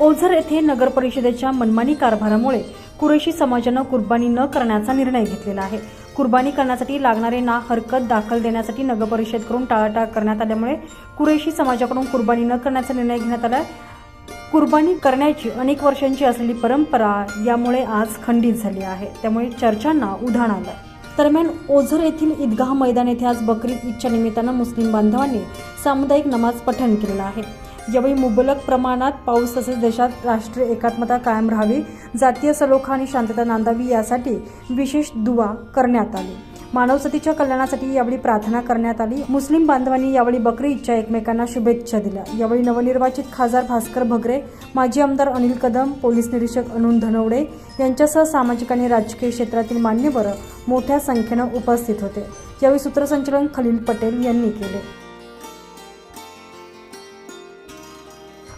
ओझर येथे नगर परिषदेच्या मनमानी कारभारामुळे कुरेशी समाजानं कुर्बानी न करण्याचा निर्णय घेतलेला आहे. कुर्बानी करण्यासाठी लागणारे ना हरकत दाखल देण्यासाठी नगर परिषदकडून टाळाटाळ करण्यात आल्यामुळे कुरेशी समाजाकडून कुर्बानी न करण्याचा निर्णय घेण्यात आला कुर्बानी करण्याची अनेक वर्षांची असलेली परंपरा यामुळे आज खंडित झाली आहे. त्यामुळे चर्चांना उधाण आलं दरम्यान ओझर येथील ईदगाह मैदान येथे आज बकरीद ईदच्या निमित्तानं मुस्लिम बांधवांनी सामुदायिक नमाज पठण केलेलं आहे. यावेळी मुबलक प्रमाणात पाऊस तसेच देशात राष्ट्रीय एकात्मता कायम राहावी जातीय सलोखा आणि शांतता नांदावी यासाठी विशेष दुवा करण्यात आली. मानवसतीच्या कल्याणासाठी यावेळी प्रार्थना करण्यात आली. मुस्लिम बांधवांनी यावेळी बकरी इच्छा एकमेकांना शुभेच्छा दिल्या. यावेळी नवनिर्वाचित खासदार भास्कर भगरे माजी आमदार अनिल कदम पोलीस निरीक्षक अरुण धनवडे यांच्यासह सामाजिक आणि राजकीय क्षेत्रातील मान्यवर मोठ्या संख्येनं उपस्थित होते. यावेळी सूत्रसंचलन खलील पटेल यांनी केले.